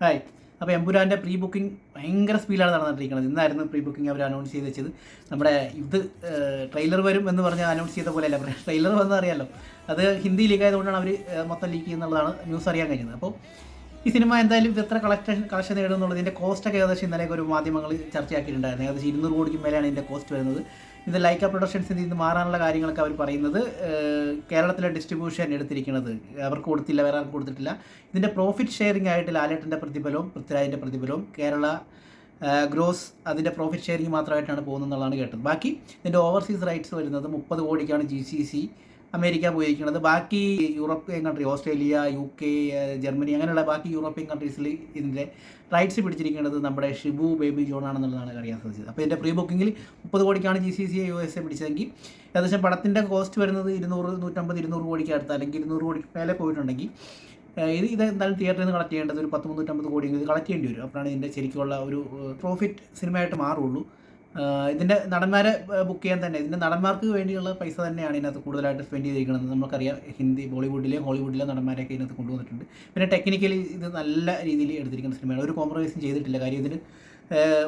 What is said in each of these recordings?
Hi അപ്പോൾ എമ്പുരാന്റെ pre booking ഭയങ്കര സ്പീഡിലാണ് നടന്നിട്ടിരിക്കുന്നത്. ഇന്നായിരുന്നു പ്രീ ബുക്കിംഗ് അവർ അനൗൺസ് ചെയ്ത് വെച്ചത്. നമ്മുടെ ഇത് ട്രെയിലർ വരും എന്ന് പറഞ്ഞ് അനൗൺസ് ചെയ്ത പോലെയല്ല ട്രെയിലർ വന്നാൽ അറിയാമല്ലോ അത് ഹിന്ദി ലീക്ക് ആയതുകൊണ്ടാണ് അവർ മൊത്തം ലീക്ക് ചെയ്യുന്നുള്ളതാണ് ന്യൂസ് അറിയാൻ കഴിഞ്ഞത്. അപ്പോൾ ഈ സിനിമ എന്തായാലും ഇത് എത്ര കളക്ഷൻ കളക്ഷൻ നേടും എന്നുള്ളതിന്റെ കോസ്റ്റൊക്കെ ഏകദേശം ഇന്നലെയൊക്കെ ഒരു മാധ്യമങ്ങൾ ചർച്ചയാക്കിയിട്ടുണ്ടായിരുന്നു. ഏകദേശം ഇരുന്നൂറ് കോടിക്ക് മേലെയാണ് ഇതിന്റെ കോസ്റ്റ് വരുന്നത്. ഇത് ലൈക്ക പ്രൊഡക്ഷൻസിൽ നിന്ന് മാറാനുള്ള കാര്യങ്ങളൊക്കെ അവർ പറയുന്നത് കേരളത്തിലെ ഡിസ്ട്രിബ്യൂഷൻ എടുത്തിരിക്കുന്നത്. അവർക്ക് കൊടുത്തില്ല വേറെ ആർക്കും കൊടുത്തിട്ടില്ല. ഇതിന്റെ പ്രോഫിറ്റ് ഷെയറിംഗ് ആയിട്ട് ലാലേട്ടന്റെ പ്രതിഫലവും പൃഥ്വിരാജിന്റെ പ്രതിഫലവും കേരള ഗ്രോസ് അതിന്റെ പ്രോഫിറ്റ് ഷെയറിംഗ് മാത്രമായിട്ടാണ് പോകുന്നതെന്നുള്ളതാണ് കേട്ടത്. ബാക്കി ഇതിന്റെ ഓവർസീസ് റൈറ്റ്സ് വരുന്നത് മുപ്പത് കോടിക്കാണ് ജി സി സി അമേരിക്ക പോയിരിക്കുന്നത് ബാക്കി European country Australia U K Germany അങ്ങനെയുള്ള ബാക്കി യൂറോപ്യൻ കൺട്രീസിൽ ഇതിന്റെ റൈറ്റ്സ് പിടിച്ചിരിക്കുന്നത് നമ്മുടെ ഷിബു ബേബി ജോൺ ആണെന്നുള്ളതാണ് അറിയാൻ സാധിച്ചത്. അപ്പോൾ ഇതിന്റെ പ്രീ ബുക്കിങ്ങിൽ മുപ്പത് കോടിക്കാണ് G C C U S A പിടിച്ചതെങ്കിൽ ഏകദേശം പടത്തിന്റെ കോസ്റ്റ് വരുന്നത് ഇരുന്നൂറ് നൂറ്റമ്പത് ഇരുന്നൂറ് കോടിക്ക് അടുത്ത് അല്ലെങ്കിൽ ഇരുന്നൂറ് കോടി മേലെ പോയിട്ടുണ്ടെങ്കിൽ ഇത് ഇത് എന്തായാലും തിയേറ്ററിൽ നിന്ന് കളക്ട് ചെയ്യേണ്ടത് ഒരു പത്ത് മുന്നൂറ്റമ്പത് കോടി ഇത് കളക്ട് ചെയ്യേണ്ടി വരും. അപ്പോഴാണ് ഇതിന്റെ ശരിക്കുള്ള ഒരു പ്രോഫിറ്റ് സിനിമയായിട്ട് മാറുള്ളൂ ഇതിന്റെ നടന്മാരെ ബുക്ക് ചെയ്യാൻ തന്നെ. ഇതിന്റെ നടന്മാർക്ക് വേണ്ടിയുള്ള പൈസ തന്നെയാണ് ഇതിനകത്ത് കൂടുതലായിട്ട് സ്പെൻഡ് ചെയ്തിരിക്കുന്നത്. നമുക്കറിയാം ഹിന്ദി ബോളിവുഡിലെയും ഹോളിവുഡിലെയും നടന്മാരെയൊക്കെ ഇതിനകത്ത് കൊണ്ടുവന്നിട്ടുണ്ട്. പിന്നെ ടെക്നിക്കലി ഇത് നല്ല രീതിയിൽ എടുത്തിരിക്കുന്ന സിനിമയാണ് ഒരു കോംപ്രമൈസും ചെയ്തിട്ടില്ല. കാര്യം ഇതിന്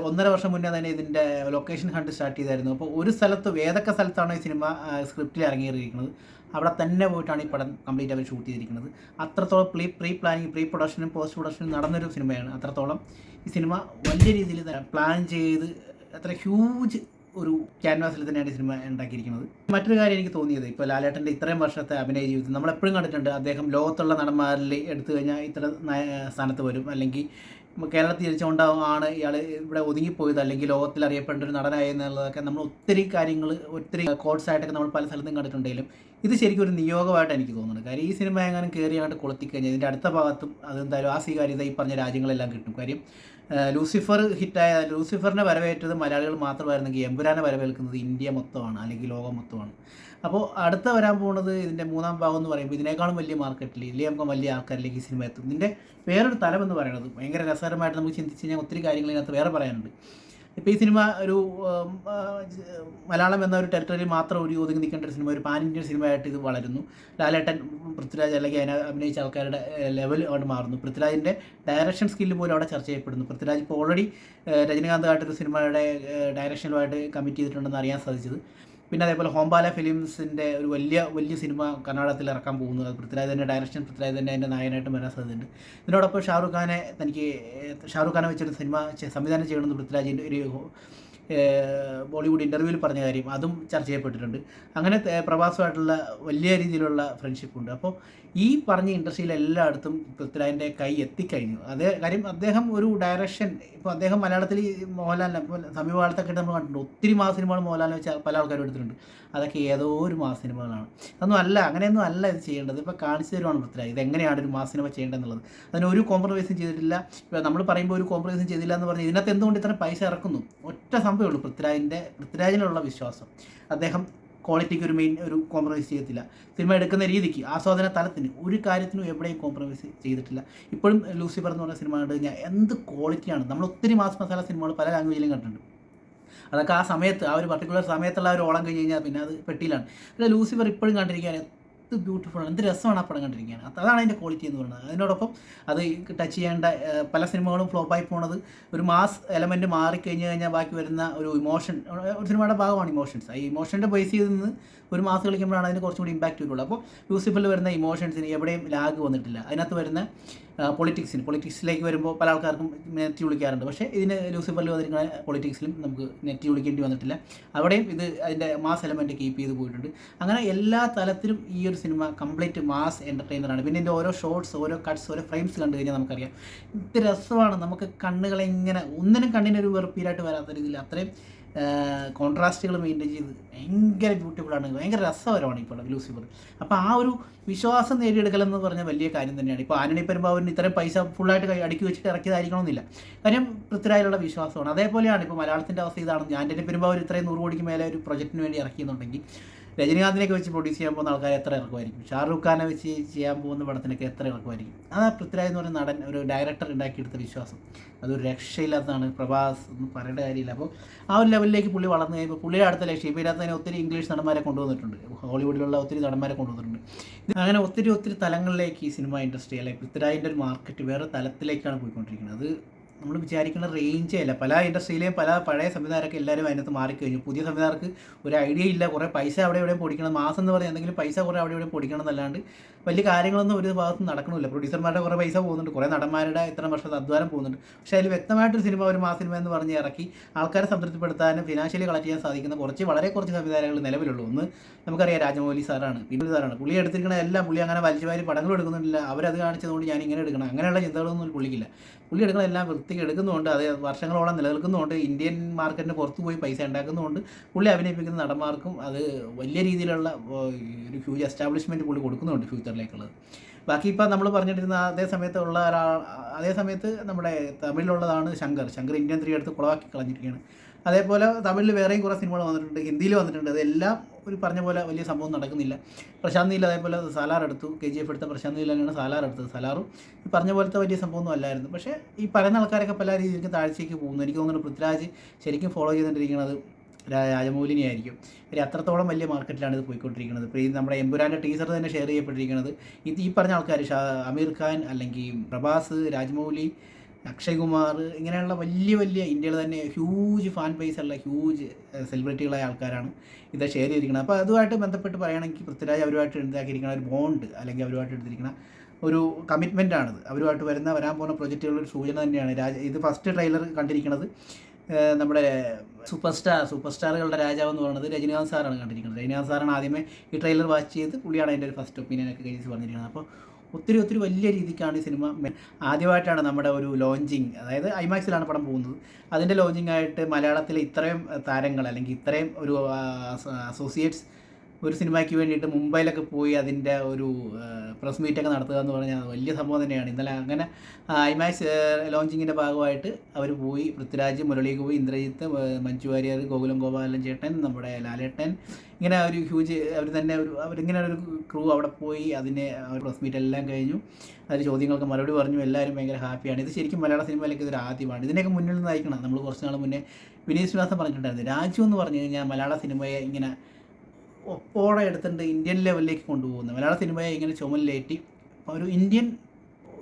ഒന്നര വർഷം മുന്നേ തന്നെ ഇതിന്റെ ലൊക്കേഷൻ ഹണ്ട് സ്റ്റാർട്ട് ചെയ്തായിരുന്നു. അപ്പോൾ ഒരു സ്ഥലത്ത് ഏതൊക്കെ സ്ഥലത്താണ് ഈ സിനിമ സ്ക്രിപ്റ്റിൽ ഇറങ്ങിയിരിക്കുന്നത്? അവിടെ തന്നെ പോയിട്ടാണ് ഈ പടം കംപ്ലീറ്റ് അവർ ഷൂട്ട് ചെയ്തിരിക്കുന്നത്. അത്രത്തോളം പ്രീ പ്രീ പ്ലാനിങ് പ്രീ പ്രൊഡക്ഷനും പോസ്റ്റ് പ്രൊഡക്ഷനും നടന്നൊരു സിനിമയാണ് അത്രത്തോളം ഈ സിനിമ വലിയ രീതിയിൽ പ്ലാൻ ചെയ്ത് അത്ര ഹ്യൂജ് ഒരു ക്യാൻവാസിൽ തന്നെയാണ് സിനിമ ഉണ്ടാക്കിയിരിക്കുന്നത്. മറ്റൊരു കാര്യം എനിക്ക് തോന്നിയത് ഇപ്പോൾ ലാലേട്ടന്റെ ഇത്രയും വർഷത്തെ അഭിനയ ജീവിതത്തിൽ നമ്മൾ എപ്പോഴും കണ്ടിട്ടുണ്ട്. അദ്ദേഹം ലോകത്തുള്ള നടന്മാരിൽ എടുത്തു കഴിഞ്ഞാൽ ഇത്ര സ്ഥാനത്ത് വരും. അല്ലെങ്കിൽ കേരളത്തിൽ ജനിച്ചുകൊണ്ടാണ് ഇയാൾ ഇവിടെ ഒതുങ്ങിപ്പോയത്. അല്ലെങ്കിൽ ലോകത്തിൽ അറിയപ്പെടേണ്ട ഒരു നടനായി എന്നുള്ളതൊക്കെ നമ്മൾ ഒത്തിരി കാര്യങ്ങൾ ഒത്തിരി കോഴ്സായിട്ടൊക്കെ നമ്മൾ പല സ്ഥലത്തും കണ്ടിട്ടുണ്ടെങ്കിലും ഇത് ശരിക്കും ഒരു നിയോഗമായിട്ട് എനിക്ക് തോന്നുന്നത് കാര്യം ഈ സിനിമ എങ്ങാനും കയറി അങ്ങോട്ട് കൊളുത്തിക്കഴിഞ്ഞാൽ ഇതിന്റെ അടുത്ത ഭാഗത്തും അതെന്തായാലും ആ സ്വീകാര്യത ഈ പറഞ്ഞ രാജ്യങ്ങളെല്ലാം കിട്ടും. കാര്യം ലൂസിഫർ ഹിറ്റായ ലൂസിഫറിനെ വരവേറ്റത് മലയാളികൾ മാത്രമായിരുന്നെങ്കിൽ എമ്പുരാനെ വരവേൽക്കുന്നത് ഇന്ത്യ മൊത്തമാണ് അല്ലെങ്കിൽ ലോകം മൊത്തമാണ്. അപ്പോൾ അടുത്ത വരാൻ പോകുന്നത് ഇതിന്റെ മൂന്നാം ഭാഗം എന്ന് പറയുമ്പോൾ ഇതിനേക്കാളും വലിയ മാർക്കറ്റിൽ ഇല്ലേ നമുക്ക് വലിയ ആൾക്കാരിലേക്ക് ഈ സിനിമ എത്തും. ഇതിന്റെ വേറൊരു തലം എന്ന് പറയുന്നത് ഭയങ്കര രസകരമായിട്ട് നമുക്ക് ചിന്തിച്ച് കഴിഞ്ഞാൽ ഒത്തിരി കാര്യങ്ങൾ ഇതിനകത്ത് വേറെ പറയാനുണ്ട്. ഇപ്പോൾ ഈ സിനിമ ഒരു മലയാളം എന്ന ഒരു ടെറിട്ടറിയിൽ മാത്രം ഒരു ഒതുങ്ങി നിൽക്കേണ്ട ഒരു സിനിമ ഒരു പാൻ ഇന്ത്യൻ സിനിമയായിട്ട് ഇത് വളരുന്നു. ലാലേട്ടൻ പൃഥ്വിരാജ് അല്ലെങ്കിൽ അതിനെ അഭിനയിച്ച ആൾക്കാരുടെ ലെവൽ അവിടെ മാറുന്നു. പൃഥ്വിരാജിന്റെ ഡയറക്ഷൻ സ്കില്ല് പോലും അവിടെ ചർച്ച ചെയ്യപ്പെടുന്നു. പൃഥ്വിരാജ് ഇപ്പോൾ ഓൾറെഡി രജനീകാന്തായിട്ടൊരു സിനിമയുടെ ഡയറക്ഷനുമായിട്ട് കമ്മിറ്റ് ചെയ്തിട്ടുണ്ടെന്ന് അറിയാൻ സാധിച്ചത്. പിന്നെ അതേപോലെ ഹോംബാല ഫിലിംസിന്റെ ഒരു വലിയ വലിയ സിനിമ കർണാടകത്തിൽ ഇറക്കാൻ പോകുന്നു. അത് പൃഥ്വിരാജ് തന്നെ ഡയറക്ഷൻ പൃഥ്വിരാജ് തന്നെ അതിന്റെ നായകനായിട്ട് വരാൻ സാധ്യതയുണ്ട്. ഇതിനോടൊപ്പം ഷാറുഖ് ഖാനെ തനിക്ക് ഷാറുഖ് ഖാനെ വെച്ചൊരു സിനിമ സംവിധാനം ചെയ്യണമെന്ന് പൃഥ്വിരാജിന്റെ ഒരു ബോളിവുഡ് ഇന്റർവ്യൂവിൽ പറഞ്ഞ കാര്യം അതും ചർച്ച ചെയ്യപ്പെട്ടിട്ടുണ്ട്. അങ്ങനെ പ്രവാസമായിട്ടുള്ള വലിയ രീതിയിലുള്ള ഫ്രണ്ട്ഷിപ്പ് ഉണ്ട്. അപ്പോൾ ഈ പറഞ്ഞ ഇൻഡസ്ട്രിയിൽ എല്ലായിടത്തും പൃഥ്വിരാജിന്റെ കൈ എത്തിക്കഴിഞ്ഞു. അതേ കാര്യം അദ്ദേഹം ഒരു ഡയറക്ഷൻ ഇപ്പോൾ അദ്ദേഹം മലയാളത്തിൽ മോഹൻലാലിനെ ഇപ്പോൾ സമീപകാലത്തൊക്കെ നമ്മൾ കണ്ടിട്ടുണ്ട്. ഒത്തിരി മാസ സിനിമകൾ മോഹൻലാലിനെ വെച്ച് പല ആൾക്കാരും എടുത്തിട്ടുണ്ട്. അതൊക്കെ ഏതോ ഒരു മാസ സിനിമകളാണ്. അതൊന്നും അല്ല അങ്ങനെയൊന്നും അല്ല ഇത് ചെയ്യേണ്ടത്. ഇപ്പോൾ കാണിച്ചു തരുവാണ് പൃഥ്വിരാജ്. ഇതെങ്ങനെയാണ് ഒരു മാസ സിനിമ ചെയ്യേണ്ടതെന്നുള്ളത്. അതിന് ഒരു കോംപ്രമൈസും ചെയ്തിട്ടില്ല. ഇപ്പോൾ നമ്മൾ പറയുമ്പോൾ ഒരു കോംപ്രമൈസും ചെയ്തില്ല എന്ന് പറഞ്ഞാൽ ഇതിനകത്ത് എന്തുകൊണ്ട് ഇത്ര പൈസ ഇറക്കുന്നു? ഒറ്റ സംഭവമേ ഉള്ളൂ പൃഥ്വിരാജിന്റെ പൃഥ്വിരാജിനുള്ള വിശ്വാസം. അദ്ദേഹം ക്വാളിറ്റിക്ക് ഒരു മെയിൻ ഒരു കോംപ്രമൈസ് ചെയ്യത്തില്ല സിനിമ എടുക്കുന്ന രീതിക്ക് ആസ്വാദന തലത്തിന് ഒരു കാര്യത്തിനും എവിടെയും കോംപ്രമൈസ് ചെയ്തിട്ടില്ല. ഇപ്പോഴും ലൂസിഫർ എന്ന് പറഞ്ഞ സിനിമ കണ്ടു കഴിഞ്ഞാൽ എന്ത് ക്വാളിറ്റിയാണ് നമ്മൾ ഒത്തിരി മാസ് മസാല സിനിമകൾ പല ലാംഗ്വേജിലും കണ്ടിട്ടുണ്ട്. അതൊക്കെ ആ സമയത്ത് ആ ഒരു പർട്ടിക്കുലർ സമയത്തുള്ള ഒരു ഓളം കഴിഞ്ഞ് കഴിഞ്ഞാൽ പിന്നെ അത് പെട്ടിയിലാണ്. പിന്നെ ലൂസിഫർ ഇപ്പോഴും കണ്ടിരിക്കാൻ എന്ത് ബ്യൂട്ടിഫുൾ എന്ത് രസമാണ് ആ പടം കണ്ടിരിക്കാൻ. അതാണ് അതിന്റെ ക്വാളിറ്റി എന്ന് പറയുന്നത്. അതിനോടൊപ്പം അത് ടച്ച് ചെയ്യേണ്ട പല സിനിമകളും ഫ്ലോപ്പായി പോണത് ഒരു മാസ് എലമെന്റ് മാറിക്കഴിഞ്ഞ് കഴിഞ്ഞാൽ ബാക്കി വരുന്ന ഒരു ഇമോഷൻ ഒരു സിനിമയുടെ ഭാഗമാണ് ഇമോഷൻസ് ആ ഇമോഷന്റെ ബേസ് ചെയ്ത് നിന്ന് ഒരു മാസം കളിക്കുമ്പോഴാണ് അതിന് കുറച്ചും കൂടി ഇമ്പാക്റ്റ് വരുള്ളൂ. അപ്പോൾ ലൂസിഫറിൽ വരുന്ന ഇമോഷൻസിന് എവിടെയും ലാഗ് വന്നിട്ടില്ല. അതിനകത്ത് വരുന്ന പൊളിറ്റിക്സിന് പൊളിറ്റിക്സിലേക്ക് വരുമ്പോൾ പല ആൾക്കാർക്കും നെറ്റി വിളിക്കാറുണ്ട്. പക്ഷേ ഇതിന് ലൂസിഫറിൽ വന്നിരിക്കുന്ന പൊളിറ്റിക്സിലും നമുക്ക് നെറ്റി വിളിക്കേണ്ടി വന്നിട്ടില്ല. അവിടെയും ഇത് അതിന്റെ മാസ് എലമെന്റ് കീപ്പ് ചെയ്ത് പോയിട്ടുണ്ട്. അങ്ങനെ എല്ലാ തലത്തിലും ഈ ഒരു സിനിമ കംപ്ലീറ്റ് മാസ് എന്റർടൈനറാണ് പിന്നെ ഇതിന്റെ ഓരോ ഷോർട്സ് ഓരോ കട്ട്സ് ഓരോ ഫ്രെയിംസ് കണ്ടു കഴിഞ്ഞാൽ നമുക്കറിയാം. ഇത് രസമാണ് നമുക്ക് കണ്ണുകളെ ഇങ്ങനെ ഒന്നിനും കണ്ണിനൊരു വെറുപ്പീരായിട്ട് വരാത്ത രീതിയിൽ അത്രയും കോൺട്രാസ്റ്റുകൾ മെയിന്റെയിൻ ചെയ്ത് ഭയങ്കര ബ്യൂട്ടിഫുള്ളാണ് ഭയങ്കര രസകരമാണ് ഇപ്പോൾ ലൂസിഫർ. അപ്പോൾ ആ ഒരു വിശ്വാസം നേടിയെടുക്കലെന്ന് പറഞ്ഞ വലിയ കാര്യം തന്നെയാണ്. ഇപ്പോൾ ആന്റണി പെരുമ്പാവൂരിന് ഇത്രയും പൈസ ഫുള്ളായിട്ട് അടുക്കി വെച്ചിട്ട് ഇറക്കിയതായിരിക്കണമെന്നില്ല. കാര്യം പൃഥ്വിരാജിലുള്ള വിശ്വാസമാണ്. അതേപോലെയാണ് ഇപ്പോൾ മലയാളത്തിന്റെ അവസ്ഥ ഇതാണ്. ആന്റണി പെരുമ്പാവൂർ ഇത്രയും നൂറ് കോടിക്ക് മേലെ ഒരു പ്രൊജക്റ്റിന് വേണ്ടി ഇറക്കിയെന്നുണ്ടെങ്കിൽ രജനീകാന്തിനെയൊക്കെ വെച്ച് പ്രൊഡ്യൂസ് ചെയ്യാൻ പോകുന്ന ആൾക്കാർ എത്ര ഇറക്കുമായിരിക്കും? ഷാറുഖ് ഖാനെ വെച്ച് ചെയ്യാൻ പോകുന്ന പടത്തിനൊക്കെ എത്ര ഇറക്കുമായിരിക്കും? ആ പൃഥ്വിരാജ് എന്ന് പറയുന്ന നടൻ ഒരു ഡയറക്ടർ ഉണ്ടാക്കിയെടുത്ത വിശ്വാസം. അതൊരു രക്ഷയില്ലാത്തതാണ്. പ്രഭാസ് ഒന്നും പറയേണ്ട കാര്യമില്ല. അപ്പോൾ ആ ഒരു ലെവലിലേക്ക് പുള്ളി വളർന്നു കഴിയുമ്പോൾ പുള്ളിയുടെ അടുത്ത ലക്ഷ്യം ഇതിനകത്ത് തന്നെ ഒത്തിരി ഇംഗ്ലീഷ് നടന്മാരെ കൊണ്ടുവന്നിട്ടുണ്ട്. ഹോളിവുഡിലുള്ള ഒത്തിരി നടന്മാരെ കൊണ്ടുവന്നിട്ടുണ്ട്. അങ്ങനെ ഒത്തിരി ഒത്തിരി തലങ്ങളിലേക്ക് ഈ സിനിമ ഇൻഡസ്ട്രി അല്ലെങ്കിൽ പൃഥ്വിരാജിന്റെ ഒരു മാർക്കറ്റ് വേറെ തലത്തിലേക്കാണ് പോയിക്കൊണ്ടിരിക്കുന്നത്. അത് നമ്മൾ വിചാരിക്കുന്ന റേഞ്ചേ അല്ല. പല ഇൻഡസ്ട്രിയിലെയും പല പഴയ സംവിധാനമൊക്കെ എല്ലാവരും അതിനകത്ത് മാറിക്കഴിഞ്ഞു. പുതിയ സംവിധാനക്ക് ഒരു ഐഡിയ ഇല്ല. കുറേ പൈസ അവിടെ എവിടെയും പൊടിക്കണം. മാസം എന്ന് പറഞ്ഞാൽ എന്തെങ്കിലും പൈസ കുറേ അവിടെ എവിടെയും പൊടിക്കണം എന്നല്ലാണ്ട് വലിയ കാര്യങ്ങളൊന്നും ഒരു ഭാഗത്തും നടക്കണമില്ല. പ്രൊഡ്യൂസർമാരുടെ കുറേ പൈസ പോകുന്നുണ്ട്. കുറേ നടന്മാരുടെ ഇത്ര വർഷത്തെ അധ്വാനം പോകുന്നുണ്ട്. പക്ഷേ അതിൽ വ്യക്തമായിട്ടൊരു സിനിമ ഒരു മാ സിനിമ എന്ന് പറഞ്ഞ് ഇറക്കി ആൾക്കാരെ സംതൃപ്തിപ്പെടുത്താനും ഫിനാൻഷ്യലി കളക്ട് ചെയ്യാൻ സാധിക്കുന്ന കുറച്ച് വളരെ കുറച്ച് സംവിധാനങ്ങൾ നിലവിലുള്ളൂ. ഒന്ന് നമുക്കറിയാം രാജമൗലി സാറാണ്. പിന്നെ സാറാണ്. പുള്ളി എടുത്തിരിക്കുന്ന എല്ലാം പുള്ളി അങ്ങനെ വലിച്ചു വാരി പടങ്ങളും എടുക്കുന്നില്ല അവരത് കാണിച്ചതുകൊണ്ട് ഞാൻ ഇങ്ങനെ എടുക്കണം. അങ്ങനെയുള്ള ചിന്തകളൊന്നും പുള്ളിക്കില്ല. പുള്ളി എടുക്കുന്ന എല്ലാം വൃത്തിക്ക് എടുക്കുന്നുണ്ട് അത് വർഷങ്ങളോളം നിലനിൽക്കുന്നതുകൊണ്ട് ഇന്ത്യൻ മാർക്കറ്റിന് പുറത്ത് പോയി പൈസ ഉണ്ടാക്കുന്നതുകൊണ്ട് പുള്ളി അഭിനയിപ്പിക്കുന്ന നടന്മാർക്കും അത് വലിയ രീതിയിലുള്ള ഒരു ഹ്യൂജ് എസ്റ്റാബ്ലിഷ്മെന്റ് പുള്ളി കൊടുക്കുന്നുണ്ട് ഫ്യൂച്ചറിലേക്കുള്ളത് ബാക്കി ഇപ്പോൾ നമ്മൾ പറഞ്ഞിട്ടിരുന്ന അതേ സമയത്ത് ഉള്ള ഒരാൾ അതേ സമയത്ത് നമ്മുടെ തമിഴിലുള്ളതാണ് ശങ്കർ. ശങ്കർ ഇന്ത്യൻ ത്രീ എടുത്ത് കുളവാക്കി കളഞ്ഞിരിക്കുകയാണ്. അതേപോലെ തമിഴിൽ വേറെയും കുറേ സിനിമകൾ വന്നിട്ടുണ്ട്. ഹിന്ദിയിൽ വന്നിട്ടുണ്ട്. അതെല്ലാം ഒരു പറഞ്ഞ പോലെ വലിയ സംഭവം നടക്കുന്നില്ല. പ്രശാന്ത് നീൽ അതേപോലെ സാലാർ എടുത്തു. കെ ജി എഫ് എടുത്ത പ്രശാന്ത് തന്നെയാണ് സാലാർ എടുത്തത്. സാലാറും ഈ പറഞ്ഞ പോലത്തെ വലിയ സംഭവമൊന്നും അല്ലായിരുന്നു. പക്ഷേ ഈ പറയുന്ന ആൾക്കാരൊക്കെ പല രീതിയിലേക്ക് താഴ്ചയ്ക്ക് പോകുന്നു. എനിക്ക് തോന്നുന്നു പൃഥ്വിരാജ് ശരിക്കും ഫോളോ ചെയ്തുകൊണ്ടിരിക്കുന്നത് രാജമൗലിനെ ആയിരിക്കും. ഒരു അത്രത്തോളം വലിയ മാർക്കറ്റിലാണ് ഇത് പോയിക്കൊണ്ടിരിക്കുന്നത്. ഇപ്പോൾ ഈ നമ്മുടെ എമ്പുരാന്റെ ടീച്ചർ തന്നെ ഷെയർ ചെയ്യപ്പെട്ടിരിക്കുന്നത്. ഇത് ഈ പറഞ്ഞ ആൾക്കാർ ഷാ അമീർ ഖാൻ അല്ലെങ്കിൽ പ്രഭാസ് രാജമൗലി അക്ഷയ് കുമാർ ഇങ്ങനെയുള്ള വലിയ വലിയ ഇന്ത്യയിൽ തന്നെ ഹ്യൂജ് ഫാൻ ബേസ് ഉള്ള ഹ്യൂജ് സെലിബ്രിറ്റികളായ ആൾക്കാരാണ് ഇത് ഷെയർ ചെയ്തിരിക്കുന്നത്. അപ്പോൾ അതുമായിട്ട് ബന്ധപ്പെട്ട് പറയുകയാണെങ്കിൽ പൃഥ്വിരാജ് അവരുമായിട്ട് ഉണ്ടാക്കിയിരിക്കുന്ന ഒരു ബോണ്ട് അല്ലെങ്കിൽ അവരുമായിട്ട് എടുത്തിരിക്കുന്ന ഒരു കമ്മിറ്റ്മെന്റ് ആണിത്. അവരുമായിട്ട് വരുന്ന വരാൻ പോകുന്ന പ്രൊജക്റ്റുകളുടെ ഒരു സൂചന തന്നെയാണ്. രാജ ഇത് ഫസ്റ്റ് ട്രെയിലർ കണ്ടിരിക്കുന്നത് നമ്മുടെ സൂപ്പർ സ്റ്റാർ സൂപ്പർ സ്റ്റാറുകളുടെ രാജാവ് എന്ന് പറയുന്നത് രജനീകാന്ത് സാറാണ് കണ്ടിരിക്കുന്നത്. രജനീകാന്ത് സാറാണ് ആദ്യമേ ഈ ട്രെയിലർ വാച്ച് ചെയ്ത് പുള്ളിയാണ് അതിന്റെ ഒരു ഫസ്റ്റ് ഒപ്പീനിയൻ ഒക്കെ കഴിച്ച് പറഞ്ഞിരിക്കുന്നത്. അപ്പോൾ ഒത്തിരി ഒത്തിരി വലിയ രീതിക്കാണ് ഈ സിനിമ ആദ്യമായിട്ടാണ് നമ്മുടെ ഒരു ലോഞ്ചിങ് അതായത് ഐമാക്സിലാണ് പടം പോകുന്നത്. അതിന്റെ ലോഞ്ചിങ് ആയിട്ട് മലയാളത്തിലെ ഇത്രയും താരങ്ങൾ അല്ലെങ്കിൽ ഇത്രയും ഒരു അസോസിയേറ്റ്സ് ഒരു സിനിമയ്ക്ക് വേണ്ടിയിട്ട് മുംബൈയിലൊക്കെ പോയി അതിന്റെ ഒരു പ്രസ് മീറ്റൊക്കെ നടത്തുക എന്ന് പറഞ്ഞാൽ വലിയ സംഭവം തന്നെയാണ്. ഇന്നലെ അങ്ങനെ ഐമാക്സ് ലോഞ്ചിങ്ങിന്റെ ഭാഗമായിട്ട് അവർ പോയി. പൃഥ്വിരാജ് മുരളി ഗോപി ഇന്ദ്രജിത്ത് മഞ്ജു വാര്യർ ഗോകുലം ഗോപാലൻ ചേട്ടൻ നമ്മുടെ ലാലേട്ടൻ. ഇങ്ങനെ ഒരു ഹ്യൂജ് അവർ തന്നെ ഒരു അവരിങ്ങനെ ഒരു ക്രൂ അവിടെ പോയി. അതിനെ പ്രസ് മീറ്റ് എല്ലാം കഴിഞ്ഞു. അതിൽ ചോദ്യങ്ങൾക്ക് മറുപടി പറഞ്ഞു. എല്ലാവരും ഭയങ്കര ഹാപ്പിയാണ് ഇത് ശരിക്കും മലയാള സിനിമയിലേക്ക് ഇതൊരു ആദ്യമാണ്. ഇതിനൊക്കെ മുന്നിൽ നിന്ന് നയിക്കണം. നമ്മൾ കുറച്ച് നാൾ മുന്നേ വിനീത് ശ്രീനിവാസൻ പറഞ്ഞിട്ടുണ്ടായിരുന്നു. രാജു എന്ന് പറഞ്ഞു കഴിഞ്ഞാൽ മലയാള സിനിമയെ ഇങ്ങനെ ഒപ്പോടെ എടുത്തിട്ട് ഇന്ത്യൻ ലെവലിലേക്ക് കൊണ്ടുപോകുന്നത്. മലയാള സിനിമയെ ഇങ്ങനെ ചുമലിലേറ്റി ഒരു ഇന്ത്യൻ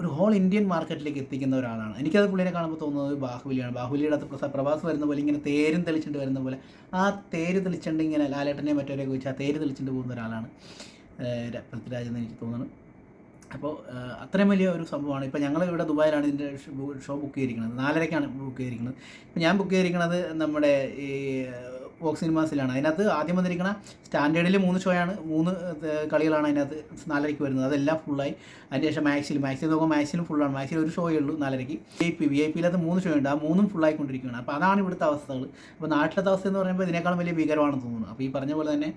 ഒരു ഹോൾ ഇന്ത്യൻ മാർക്കറ്റിലേക്ക് എത്തിക്കുന്ന ഒരാളാണ്. എനിക്കത് പുള്ളിനെ കാണുമ്പോൾ തോന്നുന്നത് ബാഹുബലിയാണ്. ബാഹുബലിയുടെ അകത്ത് പ്രഭാസ് വരുന്ന പോലെ ഇങ്ങനെ തേരും തെളിച്ചിട്ട് വരുന്ന പോലെ ആ തേര് തെളിച്ചിട്ട് ഇങ്ങനെ ലാലേട്ടനെ മറ്റവരെ കുറിച്ച് ആ തേര് തെളിച്ചിട്ട് പോകുന്ന ഒരാളാണ് പൃഥ്വിരാജ് എന്ന് എനിക്ക് തോന്നുന്നു. അപ്പോൾ അത്രയും വലിയ ഒരു സംഭവമാണ്. ഇപ്പോൾ ഞങ്ങൾ ഇവിടെ ദുബായിലാണ് ഇതിന്റെ ഷോ ബുക്ക് ചെയ്തിരിക്കുന്നത്. നാലരയ്ക്കാണ് ബുക്ക് ചെയ്തിരിക്കുന്നത്. ഇപ്പോൾ ഞാൻ ബുക്ക് ചെയ്തിരിക്കുന്നത് നമ്മുടെ ഈ വോക്ക് സിനിമാസിലാണ്. അതിനകത്ത് ആദ്യം വന്നിരിക്കുന്ന സ്റ്റാൻഡേർഡിൽ മൂന്ന് ഷോയാണ് മൂന്ന് കളികളാണ് അതിനകത്ത് നാലരയ്ക്ക് വരുന്നത്. അതെല്ലാം ഫുള്ളായി അതിന് ശേഷം മാക്സിൽ മാക്സിൽ നോക്കുമ്പോൾ മാക്സിലും ഫുള്ളാണ് മാക്സിൽ ഒരു ഷോയേ ഉള്ളൂ നാലരയ്ക്ക്. V I P V I പിയിലകത്ത് മൂന്ന് ഷോ ഉണ്ട്. ആ മൂന്നും ഫുള്ളായിക്കൊണ്ടിരിക്കുകയാണ് അപ്പോൾ അതാണ് ഇവിടുത്തെ അവസ്ഥകൾ അപ്പോൾ നാട്ടിലത്തെ അവസ്ഥ എന്ന് പറയുമ്പോൾ ഇതിനേക്കാളും വലിയ ഭീകരമാണെന്ന് തോന്നുന്നു. അപ്പോൾ ഈ പറഞ്ഞ പോലെ തന്നെ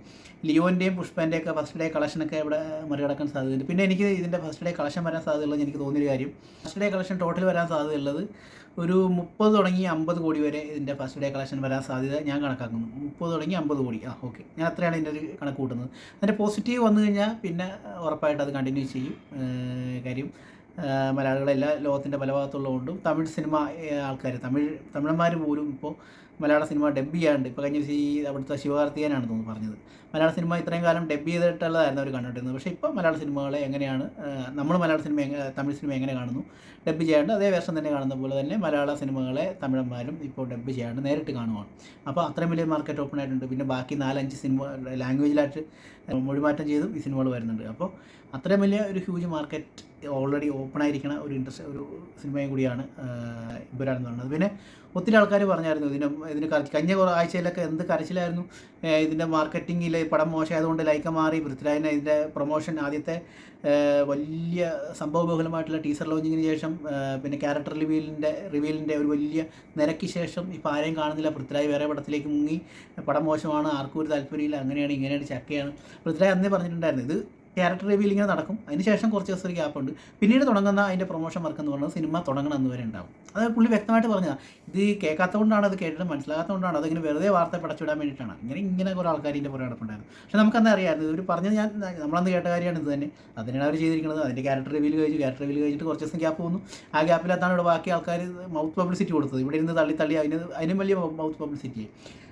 ലിയോന്റെയും പുഷ്പന്റെയും ഒക്കെ ഫസ്റ്റ് ഡേ കളക്ഷനൊക്കെ ഇവിടെ മറികടക്കാൻ സാധ്യതയുണ്ട്. പിന്നെ എനിക്ക് ഇതിന്റെ ഫസ്റ്റ് ഡേ കളക്ഷൻ വരാൻ സാധ്യതയുള്ളത് എനിക്ക് തോന്നിയൊരു കാര്യം. ഫസ്റ്റ് ഡേ കളക്ഷൻ ടോട്ടൽ വരാൻ സാധ്യതയുള്ളത് ഒരു മുപ്പത് തുടങ്ങി അമ്പത് കോടി വരെ ഇതിന്റെ ഫസ്റ്റ് ഡേ കളക്ഷൻ വരാൻ സാധ്യത ഞാൻ കണക്കാക്കുന്നു. മുപ്പത് തുടങ്ങി അമ്പത് കോടി. ആ ഓക്കെ ഞാൻ അത്രയാണ് ഇതിന്റെ ഒരു കണക്ക് കൂട്ടുന്നത്. അതിന്റെ പോസിറ്റീവ് വന്നു കഴിഞ്ഞാൽ പിന്നെ ഉറപ്പായിട്ട് അത് കണ്ടിന്യൂ ചെയ്യും. കാര്യം മലയാളികളെല്ലാ ലോകത്തിന്റെ പല ഭാഗത്തുള്ളതുകൊണ്ടും തമിഴ് സിനിമ ആൾക്കാർ തമിഴ് തമിഴന്മാർ പോലും ഇപ്പോൾ മലയാള സിനിമ ഡബ് ചെയ്യാണ്ട് ഇപ്പോൾ കഴിഞ്ഞ ഈ അവിടുത്തെ ശിവകാർത്തികനാണ് തോന്നുന്നു പറഞ്ഞത്. മലയാള സിനിമ ഇത്രയും കാലം ഡബ് ചെയ്തിട്ടുള്ളതായിരുന്നു അവർ കണ്ടിട്ടുണ്ട് പക്ഷേ ഇപ്പോൾ മലയാള സിനിമകളെ എങ്ങനെയാണ് നമ്മൾ മലയാള സിനിമ തമിഴ് സിനിമ എങ്ങനെ കാണുന്നു ഡബ് ചെയ്യാണ്ട് അതേ വേഷം തന്നെ കാണുന്ന പോലെ തന്നെ മലയാള സിനിമകളെ തമിഴന്മാരും ഇപ്പോൾ ഡബ് ചെയ്യാണ്ട് നേരിട്ട് കാണുവാണ്. അപ്പോൾ അത്രയും വലിയ മാർക്കറ്റ് ഓപ്പൺ ആയിട്ടുണ്ട്. പിന്നെ ബാക്കി നാലഞ്ച് സിനിമ ലാംഗ്വേജിലായിട്ട് മൊഴിമാറ്റം ചെയ്തും ഈ സിനിമകൾ വരുന്നുണ്ട്. അപ്പോൾ അത്രയും വലിയ ഒരു ഹ്യൂജ് മാർക്കറ്റ് ഓൾറെഡി ഓപ്പൺ ആയിരിക്കുന്ന ഒരു ഇൻട്രസ്റ്റ് ഒരു സിനിമയും കൂടിയാണ് ഇവരാണ് പറയുന്നത്. പിന്നെ ഒത്തിരി ആൾക്കാർ പറഞ്ഞായിരുന്നു ഇതിന് ഇതിന് കഴിഞ്ഞ കുറേ ആഴ്ചയിലൊക്കെ എന്ത് കരച്ചിലായിരുന്നു ഇതിന്റെ മാർക്കറ്റിങ്ങിൽ പടം മോശമായതുകൊണ്ട് ലൈക്ക മാറി പൃഥ്വിരാജിനെ ഇതിന്റെ പ്രൊമോഷൻ ആദ്യത്തെ വലിയ സംഭവബഹുലമായിട്ടുള്ള ടീസർ ലോഞ്ചിങ്ങിന് ശേഷം പിന്നെ ക്യാരക്ടർ റിവീലിന്റെ റിവീലിന്റെ ഒരു വലിയ നിരക്ക് ശേഷം ഇപ്പോൾ ആരെയും കാണുന്നില്ല. പൃഥ്വിരാജ് വേറെ പടത്തിലേക്ക് മുങ്ങി. പടം മോശമാണ് ആർക്കും ഒരു താല്പര്യമില്ല. അങ്ങനെയാണ് ഇങ്ങനെയാണ് ചക്കയാണ്. പൃഥ്വിരാജ് അന്നേ പറഞ്ഞിട്ടുണ്ടായിരുന്നു ഇത് ക്യാരക്ടർ റിവീൽ ഇങ്ങനെ നടക്കും. അതിനുശേഷം കുറച്ച് ദിവസം ഒരു ഗ്യാപ്പ് ഉണ്ട്. പിന്നീട് തുടങ്ങുന്ന അതിന്റെ പ്രൊമോഷൻ വർക്ക് എന്ന് പറയുന്നത് സിനിമ തുടങ്ങണം എന്ന് വരെ ഉണ്ടാവും. അത് പുള്ളി വ്യക്തമായിട്ട് പറഞ്ഞതാണ് ഇത് കേൾക്കാത്തതുകൊണ്ടാണ് അത് കേട്ടിട്ട് മനസ്സിലാകാത്തതുകൊണ്ടാണ് അതിങ്ങനെ വെറുതെ വാർത്ത പടച്ചുവിടാൻ വേണ്ടിയിട്ടാണ്. ഇങ്ങനെ ഇങ്ങനെ കുറേ ആൾക്കാർ ഇതിന്റെ പുറകെ നടപ്പുണ്ടായിരുന്നു. പക്ഷേ നമുക്കന്ന് അറിയാമായിരുന്നു ഇവർ പറഞ്ഞത് ഞാൻ നമ്മളന്ന് കേട്ട കാര്യമാണ് ഇത് തന്നെ. അതിനാണ് അവർ ചെയ്തിരിക്കുന്നത്. അതിന്റെ ക്യാരക്ടർ റിവീൽ കഴിച്ചു. ക്യാരക്ടർ റിവീൽ കഴിച്ചിട്ട് കുറച്ച് ദിവസം ഗ്യാപ്പ് വന്നു. ആ ഗ്യാപ്പിലത്താണ് ഇവിടെ ബാക്കി ആൾക്കാർ മൗത്ത് പബ്ലിസിറ്റി കൊടുത്തത്. ഇവിടെ ഇരുന്ന് തള്ളി തള്ളി അതിന് അതിനും വലിയ മൗത്ത് പബ്ലിസിറ്റി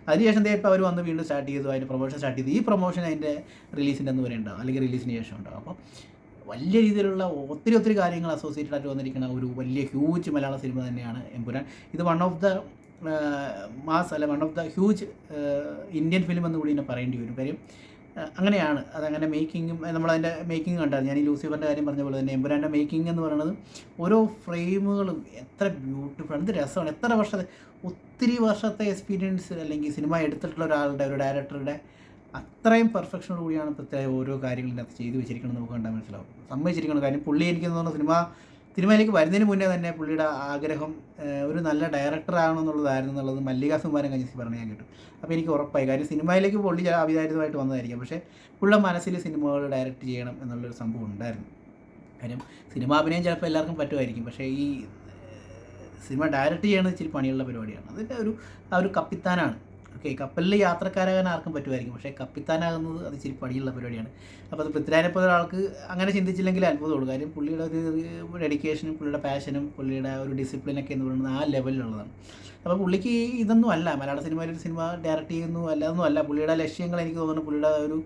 അതിനുശേഷം ഇപ്പോൾ അവർ വന്ന് വീണ്ടും സ്റ്റാർട്ട് ചെയ്തു അതിന്റെ പ്രൊമോഷൻ സ്റ്റാർട്ട് ചെയ്തു. ഈ പ്രൊമോഷൻ അതിന്റെ റിലീസിന്റെ അന്ന് വരെ അല്ലെങ്കിൽ റിലീസിന് ശേഷം ഉണ്ടാവും. അപ്പോൾ വലിയ രീതിയിലുള്ള ഒത്തിരി ഒത്തിരി കാര്യങ്ങൾ അസോസിയേറ്റഡ് ആയിട്ട് വന്നിരിക്കുന്ന ഒരു വലിയ ഹ്യൂജ് മലയാള സിനിമ തന്നെയാണ് എമ്പുരാൻ. ഇത് വൺ ഓഫ് ദ മാസ് അല്ല one of the huge Indian film എന്ന് കൂടി തന്നെ പറയേണ്ടി വരും. കാര്യം അങ്ങനെയാണ്. അതങ്ങനെ മേക്കിങ്ങും നമ്മളതിന്റെ മേക്കിംഗ് കണ്ടാൽ ഞാൻ ഈ ലൂസിഫറിന്റെ കാര്യം പറഞ്ഞ പോലെ തന്നെ എമ്പുരാന്റെ മേക്കിംഗ് എന്ന് പറയുന്നത് ഓരോ ഫ്രെയിമുകളും എത്ര ബ്യൂട്ടിഫുൾ എന്ത് രസമാണ്. എത്ര വർഷത്തെ ഒത്തിരി വർഷത്തെ എക്സ്പീരിയൻസ് അല്ലെങ്കിൽ സിനിമ എടുത്തിട്ടുള്ള ഒരാളുടെ ഒരു ഡയറക്ടറുടെ അത്രയും പെർഫെക്ഷനോട് കൂടിയാണ് പ്രത്യേക ഓരോ കാര്യങ്ങളും അത് ചെയ്തു വെച്ചിരിക്കണം നമുക്ക് കണ്ടാൽ മനസ്സിലാവും. സമ്മതിച്ചിരിക്കണം കാര്യം പുള്ളി എനിക്ക് തോന്നുന്നു സിനിമ സിനിമയിലേക്ക് വരുന്നതിന് മുന്നേ തന്നെ പുള്ളിയുടെ ആഗ്രഹം ഒരു നല്ല ഡയറക്ടർ ആകണമെന്നുള്ളതായിരുന്നു എന്നുള്ളത് മല്ലിക സുമാരൻ കഞ്ഞിസി പറഞ്ഞ് ഞാൻ കേട്ടു. അപ്പോൾ എനിക്ക് ഉറപ്പായി. കാര്യം സിനിമയിലേക്ക് പുള്ളി അവിതാരിതമായിട്ട് വന്നതായിരിക്കും. പക്ഷേ പുള്ളിയുടെ മനസ്സിൽ സിനിമകൾ ഡയറക്റ്റ് ചെയ്യണം എന്നുള്ളൊരു സംഭവം ഉണ്ടായിരുന്നു. കാര്യം സിനിമ അഭിനയം ചിലപ്പോൾ എല്ലാവർക്കും പറ്റുമായിരിക്കും. പക്ഷേ ഈ സിനിമ ഡയറക്റ്റ് ചെയ്യണത് ഇച്ചിരി പണിയുള്ള പരിപാടിയാണ്. അതിന്റെ ഒരു ആ ഒരു കപ്പിത്താനാണ്. ഓക്കെ കപ്പലിൽ യാത്രക്കാരാകാൻ ആർക്കും പറ്റുമായിരിക്കും. പക്ഷേ കപ്പിത്താനാകുന്നത് അത് ഇച്ചിരി പണിയുള്ള പരിപാടിയാണ്. അപ്പോൾ അത് പൃഥ്വിരാജിനെ പോലെ ഒരാൾക്ക് അങ്ങനെ ചിന്തിച്ചില്ലെങ്കിൽ അത്ഭുതമുള്ളൂ. കാര്യം പുള്ളിയുടെ ഒരു ഡെഡിക്കേഷനും പുള്ളിയുടെ പാഷനും പുള്ളിയുടെ ഒരു ഡിസിപ്ലിനൊക്കെ എന്ന് പറയുന്നത് ആ ലെവലിലുള്ളതാണ് അപ്പോൾ പുള്ളിക്ക് ഇതൊന്നും അല്ല. മലയാള സിനിമയിൽ ഒരു സിനിമ ഡയറക്റ്റ് ചെയ്യുന്നു അല്ലാതൊന്നും അല്ല. പുള്ളിയുടെ ലക്ഷ്യങ്ങൾ എനിക്ക് തോന്നുന്നു പുള്ളിയുടെ ഒരു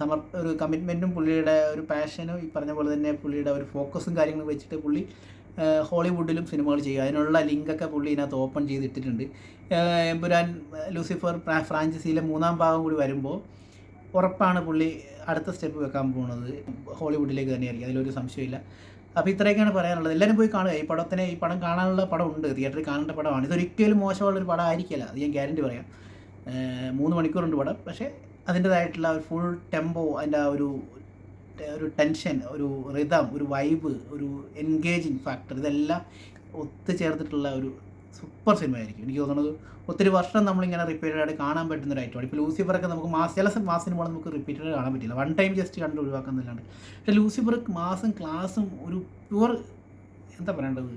സമർ ഒരു കമ്മിറ്റ്മെന്റും പുള്ളിയുടെ ഒരു പാഷനും ഈ പറഞ്ഞ പോലെ തന്നെ പുള്ളിയുടെ ഒരു ഫോക്കസും കാര്യങ്ങളും വെച്ചിട്ട് പുള്ളി ഹോളിവുഡിലും സിനിമകൾ ചെയ്യുക. അതിനുള്ള ലിങ്കൊക്കെ പുള്ളി ഇതിനകത്ത് ഓപ്പൺ ചെയ്തിട്ടിട്ടുണ്ട്. എമ്പുരാൻ ലൂസിഫർ ഫ്രാ- ഫ്രാഞ്ചൈസിയിലെ മൂന്നാം ഭാഗം കൂടി വരുമ്പോൾ ഉറപ്പാണ് പുള്ളി അടുത്ത സ്റ്റെപ്പ് വെക്കാൻ പോകുന്നത് ഹോളിവുഡിലേക്ക് തന്നെയായിരിക്കും. അതിലൊരു സംശയമില്ല അപ്പോൾ ഇത്രയൊക്കെയാണ് പറയാനുള്ളത്. എല്ലാവരും പോയി കാണുക. ഈ പടത്തിനെ ഈ പടം കാണാനുള്ള പടം ഉണ്ട്. തിയേറ്ററിൽ കാണേണ്ട പടമാണ്. ഇതൊരിക്കലും മോശമുള്ളൊരു പടം ആയിരിക്കില്ല. അത് ഞാൻ ഗ്യാരണ്ടി പറയാം. മൂന്ന് മണിക്കൂറുണ്ട് പടം. പക്ഷേ അതിന്റെതായിട്ടുള്ള ഒരു ഫുൾ ടെമ്പോ അതിന്റെ ആ ഒരു ഒരു ടെൻഷൻ ഒരു റിതം ഒരു വൈബ് ഒരു എൻഗേജിങ് ഫാക്ടർ ഇതെല്ലാം ഒത്തുചേർത്തിട്ടുള്ള ഒരു സൂപ്പർ സിനിമ ആയിരിക്കും. എനിക്ക് തോന്നുന്നത് ഒത്തിരി വർഷം നമ്മളിങ്ങനെ റിപ്പീറ്റഡ് ആയിട്ട് കാണാൻ പറ്റുന്ന ഒരു ഐറ്റമാണ് ഇപ്പോൾ ലൂസിഫറൊക്കെ നമുക്ക് മാസം ചില മാസം സിനിമകൾ നമുക്ക് റിപ്പീറ്റഡ് കാണാൻ പറ്റില്ല. വൺ ടൈം ജസ്റ്റ് കണ്ട് ഒഴിവാക്കുന്നില്ലാണ്ട് പക്ഷേ ലൂസിഫർ മാസം ക്ലാസും ഒരു പ്യുവർ എന്താ പറയേണ്ടത്?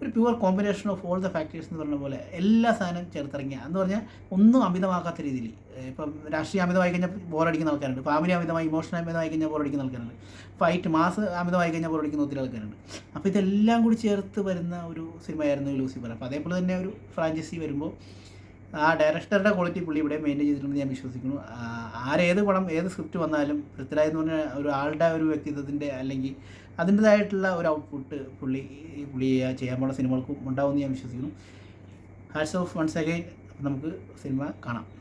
ഒരു pure combination of all the factors എന്ന് പറഞ്ഞ പോലെ എല്ലാ സാധനം ചേർത്തിറങ്ങിയ. എന്ന് പറഞ്ഞാൽ ഒന്നും അമിതമാക്കാത്ത രീതിയിൽ. ഇപ്പം രാഷ്ട്രീയം അമിതമായി കഴിഞ്ഞാൽ ബോറടിക്കുന്ന ആൾക്കാരുണ്ട്. ഫാമിലി അമിതമായി ഇമോഷൻ അമിതമായി കഴിഞ്ഞാൽ ബോറടിക്കുന്ന ആൾക്കാരുണ്ട്. ഫൈറ്റ് മാസ് അമിതമായി കഴിഞ്ഞാൽ ബോറടിക്കുന്ന ഒത്തിരി ആൾക്കാരുണ്ട്. അപ്പോൾ ഇതെല്ലാം കൂടി ചേർത്ത് വരുന്ന ഒരു സിനിമയായിരുന്നു ലൂസിഫർ. അപ്പോൾ അതേപോലെ തന്നെ ഒരു ഫ്രാഞ്ചൈസി വരുമ്പോൾ ആ ഡയറക്ടറുടെ ക്വാളിറ്റി പുള്ളി ഇവിടെ മെയിന്റെയിൻ ചെയ്തിട്ടുണ്ടെന്ന് ഞാൻ വിശ്വസിക്കുന്നു. ആരേത് പടം ഏത് സ്ക്രിപ്റ്റ് വന്നാലും പൃഥ്വിരാജ് എന്ന് പറഞ്ഞ ഒരു ആളുടെ ഒരു വ്യക്തിത്വത്തിന്റെ അല്ലെങ്കിൽ അതിന്റെതായിട്ടുള്ള ഒരു ഔട്ട്പുട്ട് പുള്ളി പുള്ളി ചെയ്യാൻ പോകുന്ന സിനിമകൾക്കും ഉണ്ടാവുമെന്ന് ഞാൻ വിശ്വസിക്കുന്നു. ഹാറ്റ്സ് ഓഫ് വൺസ് അഗൈൻ നമുക്ക് സിനിമ കാണാം.